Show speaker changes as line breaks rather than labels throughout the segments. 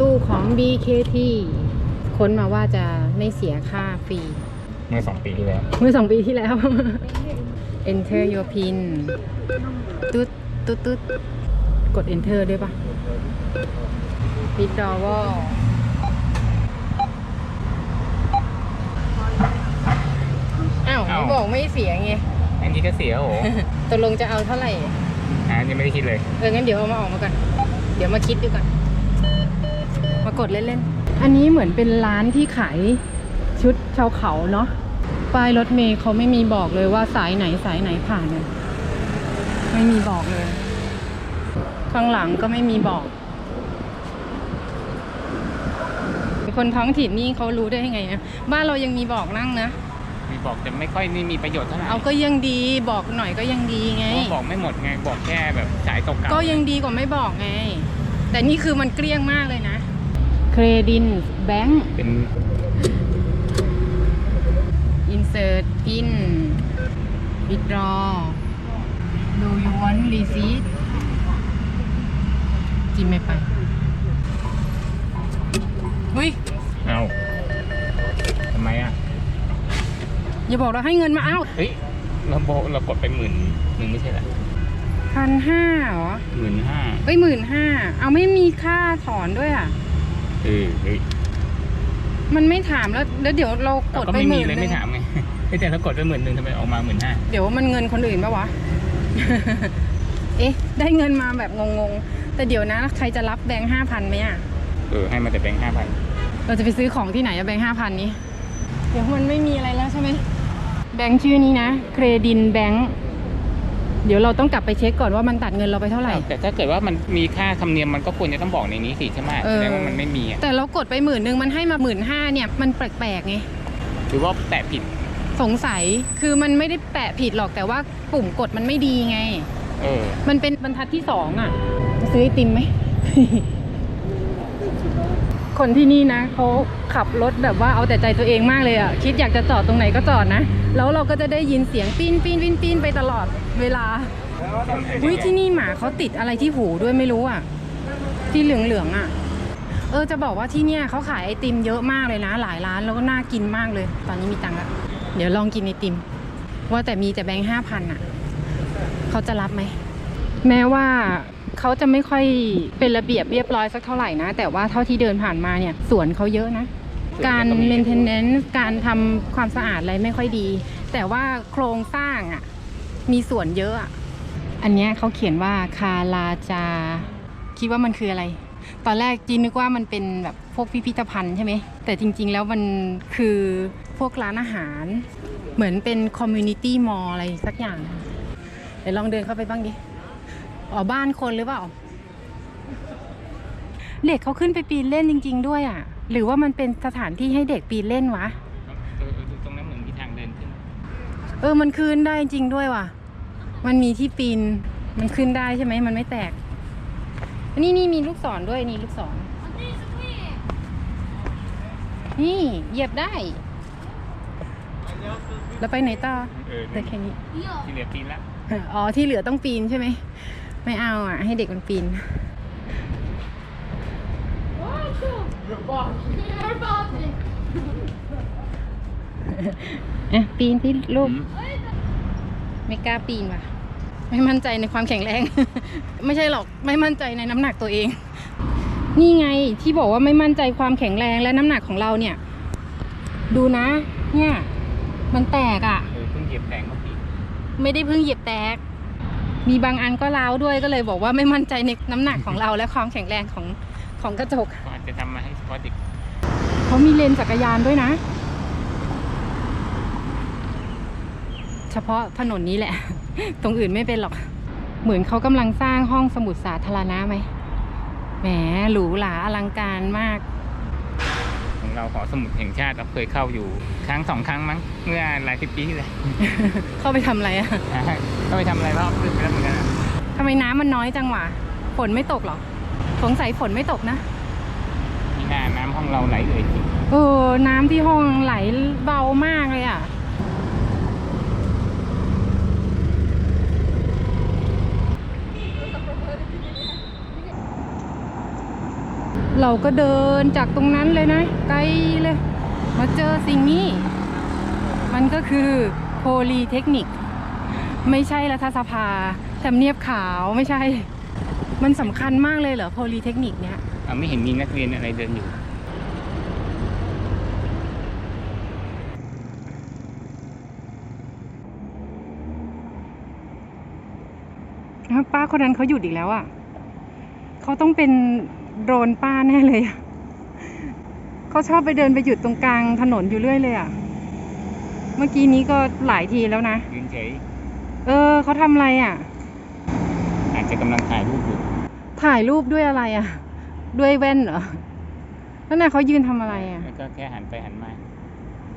ตู้ของ BKT ค้นมาว่าจะไม่เสียค่าฟรี
เมื่อสองปีที่แล้ว
เมื่อสองปีที่แล้ว Enter your pin ตุ๊ดตุ๊ดตุ๊ดกด Enter ด้วยปะ Withdrawal อ้าว
อ้าว
บอกไม่เสียไง
อันนี้ก็เสียโอ้โห
ตกลงจะเอาเท่าไหร่
อ่ายังไม่ได้คิดเลย
เอองั้นเดี๋ยวเอามาออกมาก่อน เดี๋ยวมาคิดดูก่อนมา กดเล่นๆ อันนี้เหมือนเป็นร้านที่ขายชุดชาวเขาเนาะ ป้ายรถเมย์เขาไม่มีบอกเลยว่าสายไหนสายไหนผ่านเนี่ยไม่มีบอกเลย ข้างหลังก็ไม่มีบอก คนท้องถิ่นนี่เขารู้ได้ยังไงนะบ้านเรายังมีบอกนั่งนะ
มีบอกแต่ไม่ค่อยนี่มีประโยชน์เท่าไหร่
เอาก็ยังดีบอกหน่อยก็ยังดีไง
เพราะบอกไม่หมดไงบอกแค่แบบสายเก่าๆ
ก็ยังดีกว่าไม่บอกไง แต่นี่คือมันเกลี้ยงมากเลยนะ เครดินแบงค์
เป็น
insert pin withdraw do you want receipt จิ้มไม่ไปเฮ้ย
เอาทำไมอะ
อย่าบอกเราให้เงินมาเอ้า
เฮ้ยเราโบเรากดไปหมื่นหนึ่งไม่ใช่เหรอ
พันห้าเหรอ
หมื่นห้า
เอ้ยหมื่นห้าเอาไม่มีค่าถอนด้วยอะ
เออเฮ้ย
มันไม่ถามแล้วแล้วเดี๋ยวเราก
เรา
ด
ก็
ไป
ไม่
ห
มี
มื่น
เลย
หนึ
ไม่
ง
ถามไงเฮ้ยแต่เรากดไปหมื่นหนึ่งทำไมออกมาหมื่นห้า
เดี๋ยวมันเงินคนอื่นปะวะ เอ๊ะ ได้เงินมาแบบงงๆ แต่เดี๋ยวนะใครจะรับแบงค์ห้าพันไหมอะ
เออให้มาแต่แบงค์ห้าพัน
เราจะไปซื้อของที่ไหนอะแบงค์ห้าพันนี้ เดี๋ยวมันไม่มีอะไรแล้วใช่ไหมแบงค์ชื่อนี้นะ เครดินแบงค์ เดี๋ยวเราต้องกลับไปเช็คก่อนว่ามันตัดเงินเราไปเท่าไหร่
แต่ถ้าเกิดว่ามันมีค่าธรรมเนียมมันก็ควรจะต้องบอกในนี้สิใช่ไหม
เออ
แสดงว่ามันไม่มีอะ
แต่เรากดไปหมื่นหนึ่งมันให้มาหมื่นห้าเนี่ยมันแปลกๆไง
หรือว่าแตะผิด
สงสัยคือมันไม่ได้แปะผิดหรอกแต่ว่าปุ่มกดมันไม่ดีไง
เออ
มันเป็นบรรทัดที่สองอะจะซื้อไอติมไหม คนที่นี่นะเขาขับรถแบบว่าเอาแต่ใจตัวเองมากเลยอะคิดอยากจะจอดตรงไหนก็จอดนะ แล้วเราก็จะได้ยินเสียงปีนปีนปีนปีนไปตลอดเวลาอุ้ยที่นี่หมาเขาติดอะไรที่หูด้วยไม่รู้อะที่เหลืองเหลืองๆอะ เออจะบอกว่าที่เนี่ยเขาขายไอติมเยอะมากเลยนะ หลายร้านแล้วก็น่ากินมากเลย ตอนนี้มีตังค์ละเดี๋ยวลองกินไอติม ว่าแต่มีแต่แบงค์ห้าพันอะ เขาจะรับไหม แม้ว่า เขาจะไม่ค่อยเป็นระเบียบเรียบร้อยสักเท่าไหร่นะ แต่ว่าเท่าที่เดินผ่านมาเนี่ยสวนเขาเยอะนะ การ maintenance การทำความสะอาดอะไรไม่ค่อยดี แต่ว่าโครงสร้างอะ่ะมีส่วนเยอะอะอันเนี้ยเขาเขียนว่าคาลาจา คิดว่ามันคืออะไร ตอนแรกจีนนึกว่ามันเป็นแบบพวกพิพิธภัณฑ์ใช่ไหม แต่จริง ๆ แล้วมันคือพวกร้านอาหาร เหมือนเป็นคอมมูนิตี้มอลอะไรสักอย่าง เดี๋ยวลองเดินเข้าไปบ้างดิ อ๋อบ้านคนหรือเปล่า เด็กเขาขึ้นไปปีนเล่นจริง ๆ ด้วยอะ หรือว่ามันเป็นสถานที่ให้เด็กปีนเล่นวะ
เออดูตรงนั้นเหมือนมีทางเดินขึ้น
เออ มันขึ้นได้จริงด้วยว่ะ มันมีที่ปีน มันขึ้นได้ใช่ไหม มันไม่แตก นี่นี่มีลูกศรด้วยนี่ลูกศร นี่เหยียบได้ แล้วไปไหนต่อ
เออ
แต่แค่นี้
ที่เหลือปีนละ
อ๋อ ที่เหลือต้องปีนใช่ไหม ไม่เอาอะ ให้เด็กมันปีนอะปีนที่ลูก ไม่กล้าปีนว่ะ ไม่มั่นใจในความแข็งแรง ไม่ใช่หรอกไม่มั่นใจในน้ำหนักตัวเอง นี่ไงที่บอกว่าไม่มั่นใจความแข็งแรงและน้ำหนักของเราเนี่ย ดูนะ เนี่ย มันแตกอะ
เออเพิ่งเหยียบแตงเมื่อกี้
ไม่ได้เพิ่งเหยียบแตก มีบางอันก็ร้าวด้วยก็เลยบอกว่าไม่มั่นใจในน้ำหนักของเราและความแข็งแรงของของกระจก
ก็อาจจะทำมาให้เฉพาะเด็ก
เขามีเลนจักรยานด้วยนะ เฉพาะถนนนี้แหละ ตรงอื่นไม่เป็นหรอก เหมือนเขากำลังสร้างห้องสมุดสาธารณะไหมแหมหรูหราอลังการมาก
ของเราหอสมุดแห่งชาติเราเคยเข้าอยู่ครั้งสองครั้งมั้งเมื่อหลายสิบปีที่แล้ว
เข้าไปทำอะไรอะ
ก็ไปทำอะไรรอบนึงไปแล้วเหมือนกันอะ
ทำไมน้ำมันน้อยจังวะฝนไม่ตกเหรอสงสัยฝนไม่ตกนะ
มีหน้าน้ำห้องเราไหลเลยจริง
เออน้ำที่ห้องไหลเบามากเลยอะ เราก็เดินจากตรงนั้นเลยนะ ไกลเลย มาเจอสิ่งนี้ มันก็คือโพลีเทคนิค ไม่ใช่รัฐสภาทำเนียบขาวไม่ใช่ มันสำคัญมากเลยเหรอโพลีเทคนิคเนี้ย
เอาไม่เห็นมีนักเรียนอะไรเดินอยู่
อ้าวป้าคนนั้นเขาหยุดอีกแล้วอะเขาต้องเป็น โดรนป้าแน่เลยอะเขาชอบไปเดินไปหยุดตรงกลางถนนอยู่เรื่อยเลยอะ เมื่อกี้นี้ก็หลายทีแล้วนะ
ยืนเฉย
เออเขาทำอะไรอะ
อาจจะกำลังถ่ายรูปอยู่
ถ่ายรูปด้วยอะไรอะ ด้วยแว่นเหรอแล้วน่ะเขายืนทำอะไรอะ
แล้วก็แค่หันไปหันมา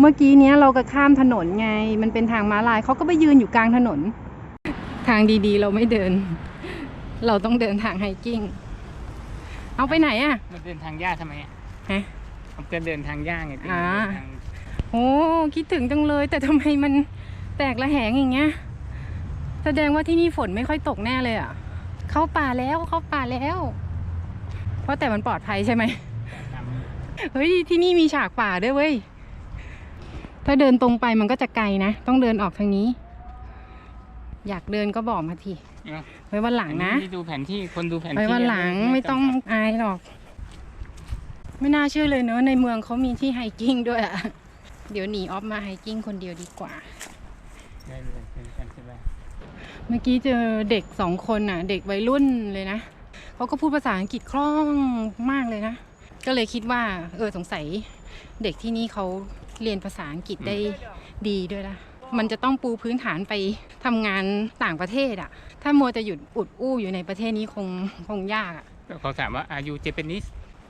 เมื่อกี้เนี้ยเราก็ข้ามถนนไง มันเป็นทางม้าลายเขาก็ไปยืนอยู่กลางถนน ทางดีๆ เราไม่เดิน เราต้องเดินทางไฮกิ้ง เอาไปไหนอะ
มันเดินทางหญ้าทำไมอะ
ฮะ
มันก็เดินทางหญ้าไง
อ่า
เดินทาง
โอ้คิดถึงจังเลย แต่ทำไมมันแตกระแหงอย่างเงี้ย แสดงว่าที่นี่ฝนไม่ค่อยตกแน่เลยอะ เข้าป่าแล้วเข้าป่าแล้ว เพราะแต่มันปลอดภัยใช่ไหม
ทำ
เฮ้ยที่นี่มีฉากป่าด้วยเว้ย ถ้าเดินตรงไปมันก็จะไกลนะ ต้องเดินออกทางนี้ อยากเดินก็บอกมาที
เนาะ
ไว้วันหลังนะ
ที่ดูแผนที่คนดูแผนที่
ไว้วันหลังไม่ต้องอายหรอก ไม่น่าเชื่อเลยเนอะในเมืองเขามีที่ไฮกิ้งด้วยอะเดี๋ยวหนีออฟมาไฮกิ้งคนเดียวดีกว่า
ได้เลยเป็นกันใช่ไหม
เมื่อกี้เจอเด็กสองคนน่ะ เด็กวัยรุ่นเลยนะเขาก็พูดภาษาอังกฤษคล่องมากเลยนะ ก็เลยคิดว่า เออสงสัย เด็กที่นี่เขาเรียนภาษาอังกฤษได้ดีด้วยละ มันจะต้องปูพื้นฐานไปทำงานต่างประเทศอะถ้ามัวจะหยุดอุดอู้อยู่ในประเทศนี้คงคงยากอะ
แล้วเขาถามว่าอายุเจแปนิส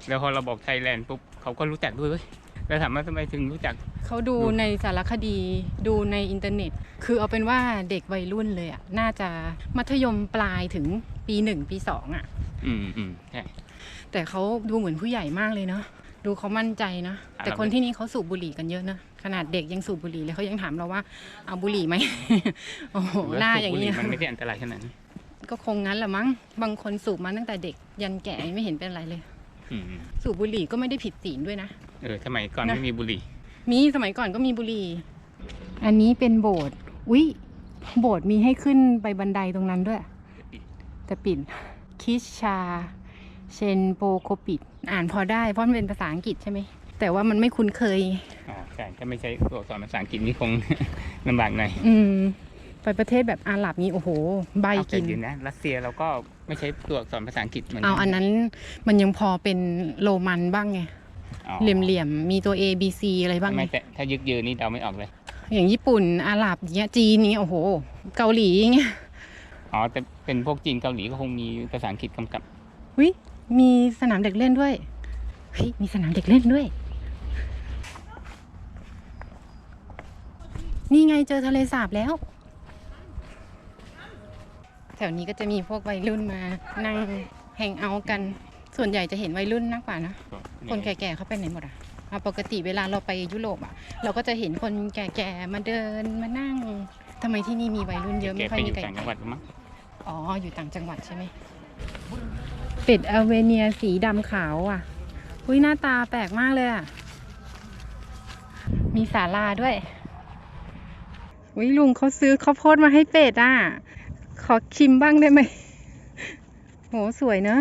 แล้วพอเราบอกไทยแลนด์ปุ๊บเขาก็รู้จักด้วยเว้ยแล้วถามว่าทำไมถึงรู้จัก
เขาดูในสารคดีดูในอินเทอร์เน็ต คือเอาเป็นว่าเด็กวัยรุ่นเลยอะน่าจะมัธยมปลายถึงปีหนึ่งปีสองอะ
อืมอืมใช่
แต่เขาดูเหมือนผู้ใหญ่มากเลยเนาะ ดูเขามั่นใจนะ
อะ
แต่คน
เราไม่
ที่นี่เขาสูบบุหรี่กันเยอะนะ ขนาดเด็กยังสูบบุหรี่เลยเขายังถามเราว่าเอาบุหรี่ไหมโอ้โห
รือว่
หน้า
สูบ
อย่าง
บุห
นี้
รี่
นะ
มันไม่ได้อันตรายขนาดนั้น
ก็คงงั้นแหละมั้งบางคนสูบมาตั้งแต่เด็กยันแก่ไม่เห็นเป็นอะไรเลย
อืมอืม
สูบบุหรี่ก็ไม่ได้ผิดศีลด้วยนะ
เออสมัยก่อน
นะ
ไม่มีบุหรี่
มีสมัยก่อนก็มีบุหรี่ อันนี้เป็นโบสถ์อุ๊ยโบสถ์มีให้ขึ้นไปบันไดตรงนั้นด้วย แต่ปิดคิชชา เชนโปโคปิด อ่านพอได้ เพราะมันเป็นภาษาอังกฤษใช่ไหม แต่ว่ามันไม่คุ้นเคย
อ๋อใช่ถ้าไม่ใช่ตัวอักษรภาษาอังกฤษนี่คง ลำบากหน่อย
อืม ไปประเทศแบบอาหรับนี้โอ้โห ใบ
เอาแต่
กิน
ยืนนะรัสเซียเราก็ไม่ใช้ตัวอักษรภาษาอังกฤษเหมือนกั
เอาอันนั้นมันยังพอเป็นโรมันบ้างไง
อ๋อ
เหลี่ยมๆ มีตัว A B C อะไรบ้างไง
ไม่แต่ถ้ายึกยืนนี่เดาไม่ออกเลย
อย่างญี่ปุ่น อาหรับอย่างเงี้ย จีนนี้โอ้โห เกาหลีอย่างเงี้ย
อ๋อแต่เป็นพวกจีนเกาหลีก็คงมีภาษาอังกฤษกำกับ
วิ มีสนามเด็กเล่นด้วยเฮ้ยมีสนามเด็กเล่นด้วย นี่ไงเจอทะเลสาบแล้ว แถวนี้ก็จะมีพวกวัยรุ่นมานั่งแฮงเอาท์กัน ส่วนใหญ่จะเห็นวัยรุ่นมากกว่านะ คนแก่ๆเขาไปไหนหมดอะอะปกติเวลาเราไปยุโรปอะ เราก็จะเห็นคนแก่ๆมาเดินมานั่งทำไมที่นี่มีวัยรุ่นเยอะ
แก
ไม่ค่
ไป
อย
อ
มี
ยู่
ใคร
ต่างจังหวัดมั้ง
อ๋อ อยู่ต่างจังหวัดใช่ไหม เป็ดอเวเนียสีดำขาวอะ อุ้ยหน้าตาแปลกมากเลยอะ มีศาลาด้วย อุ้ยลุงเขาซื้อข้าวโพดมาให้เป็ดอะ ขอชิมบ้างได้ไหมโหสวยเนอะ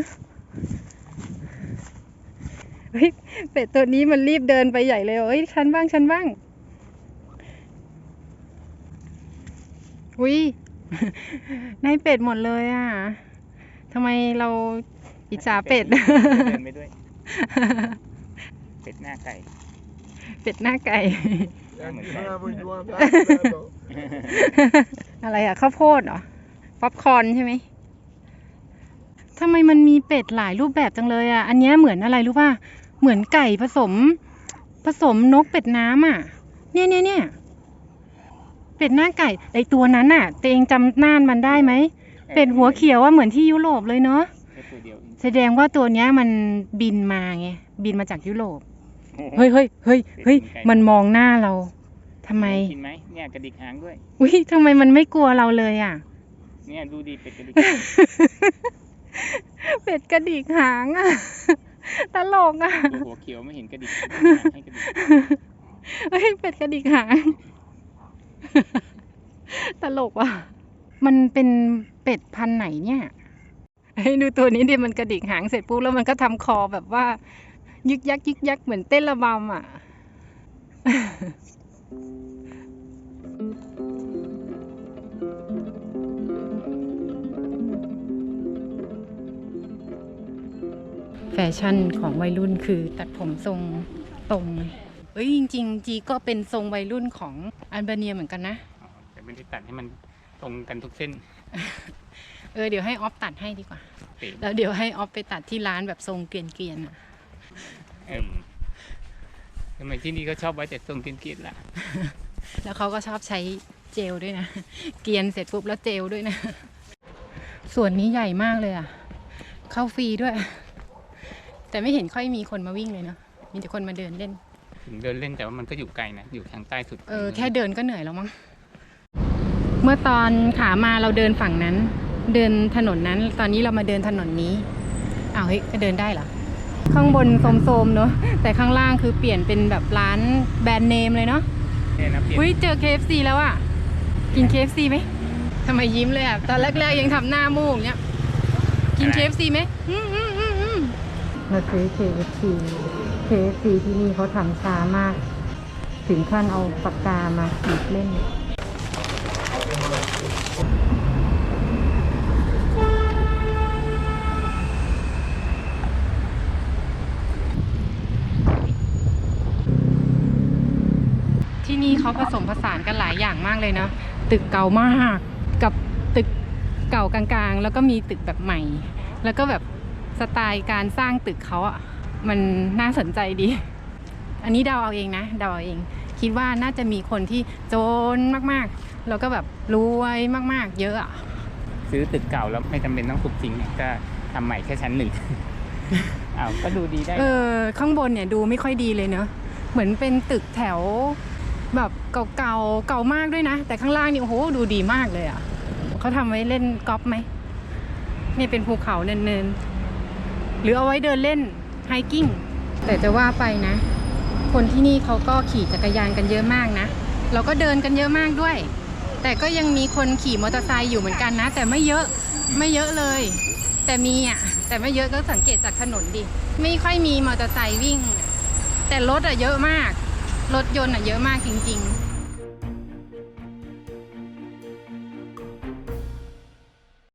เฮ้ยเป็ดตัวนี้มันรีบเดินไปใหญ่เลยเอ้ยฉันบ้างฉันบ้างอุ้ยได้เป็ดหมดเลยอะทำไมเรา อิจฉาเป็ด
เดินไปด้วย เป็ดหน้าไก่
เป็ดหน้าไก่
เหมือนไก่
Bravo, you want that? Bravo.
อะไรอะข้าวโพดเหรอ ป๊อปคอร์นใช่ไหมทำไมมันมีเป็ดหลายรูปแบบจังเลยอะอันเนี้ยเหมือนอะไรรู้ป่ะ เหมือนไก่ผสม ผสมนกเป็ดน้ำอะเนี่ยเนี่ยเนี่ยเป็ดหน้าไก่ไอตัวนั้นอะเตวเองจำหน้ามันได้ไหม เป็ดหัวเขียวว่าเหมือนที่ยุโรปเลยเนาะ
แค่ตัวเดียวเอง
แสดงว่าตัวเนี้ยมันบินมาไงบินมาจากยุโรป
โอ้โห
เฮ้ยเฮ้ยเฮ้ยเฮ้ย
เป็ดกินไก่
มันมองหน้าเราทำไม
กินไหมเนี่ยกระดิกหางด้วย
อุ้ยทำไมมันไม่กลัวเราเลยอะ
เนี่ยดูดิเป็ดกระดิก
เป็ดกระดิกหางอะตลกอะ
ดูหัวเขียวไม่เห็นกระดิกให้กระดิก
เฮ้ยเป็ดกระดิกหางตลกว่ะ มันเป็นเป็ดพันธุ์ไหนเนี่ย เฮ้ยดูตัวนี้ดิมันกระดิกหางเสร็จปุ๊บแล้วมันก็ทำคอแบบว่า ยึกยักยึกยักเหมือนเต้นระบำอะแฟชั่นของวัยรุ่นคือตัดผมทรงตรงเอ้ยจริงๆจีก็เป็นทรงวัยรุ่นของอัลเบเนียเหมือนกันนะ
อ๋อแต่ไม่ได้ตัดให้มันตรงกันทุกเส้น
เออเดี๋ยวให้ออฟตัดให้ดีกว่า
เต็ม
แล้วเดี๋ยวให้ออฟไปตัดที่ร้านแบบทรงเกรียนๆอะ
เออทำไมที่นี่ก็ชอบไว้แต่ทรงกินกินล่ะ
แล้วเขาก็ชอบใช้เจลด้วยนะ เกรียนเสร็จปุ๊บแล้วเจลด้วยนะ ส่วนนี้ใหญ่มากเลยอะ เข้าฟรีด้วย แต่ไม่เห็นค่อยมีคนมาวิ่งเลยเนาะ มีแต่คนมาเดินเล่น
ถึงเดินเล่นแต่ว่ามันก็อยู่ไกลนะ อยู่ทางใต้สุด
เออแค่เดินก็เหนื่อยแล้วมั้ง เมื่อตอนขามาเราเดินฝั่งนั้น เดินถนนนั้น ตอนนี้เรามาเดินถนนนี้อ้าวเฮ้ยก็เดินได้เหรอ ข้างบนโสมๆเนอะแต่ข้างล่างคือเปลี่ยนเป็นแบบร้านแบรนด์เนมเลยเนาะ
เนี่ยนะเปลี่ยน
อุ้ยเจอ KFC แล้วอะกิน KFC ไหมทำไมยิ้มเลยอะตอนแรกๆยังทำหน้ามูกเนี่ยกิน KFC ไหมอืมอืมอืมอืมมาซื้อ KFC KFC ที่นี่เขาทำช้ามาก ถึงขั้นเอาปากกามาขีดเล่น เขาผสมผสานกันหลายอย่างมากเลยนะตึกเก่ามากกับตึกเก่ากลางๆ แล้วก็มีตึกแบบใหม่ แล้วก็แบบสไตล์การสร้างตึกเขาอะมันน่าสนใจดี อันนี้เดาเอาเองนะเดาเอาเอง คิดว่าน่าจะมีคนที่จนมากๆ แล้วก็แบบรวยมากๆ เยอะอะ
ซื้อตึกเก่าแล้วไม่จำเป็นต้องทุบทิ้งเนี่ยก็ทำใหม่แค่ชั้นหนึ่งอ้าวก็ดูดีได้
เออ ข้างบนเนี่ยดูไม่ค่อยดีเลยเนอะเหมือนเป็นตึกแถว แบบเก่าๆเก่ามากด้วยนะ แต่ข้างล่างนี่โอ้โหดูดีมากเลยอะเขาทำไว้เล่นกอล์ฟไหมนี่เป็นภูเขาเนินๆหรือเอาไว้เดินเล่นไฮกิ้งแต่จะว่าไปนะ คนที่นี่เขาก็ขี่จักรยานกันเยอะมากนะเราก็เดินกันเยอะมากด้วย แต่ก็ยังมีคนขี่มอเตอร์ไซค์อยู่เหมือนกันนะ แต่ไม่เยอะไม่เยอะเลย แต่มีอะแต่ไม่เยอะก็สังเกตจากถนนดิไม่ค่อยมีมอเตอร์ไซค์วิ่ง แต่รถอะเยอะมาก รถยนต์อะเยอะมากจริง ๆ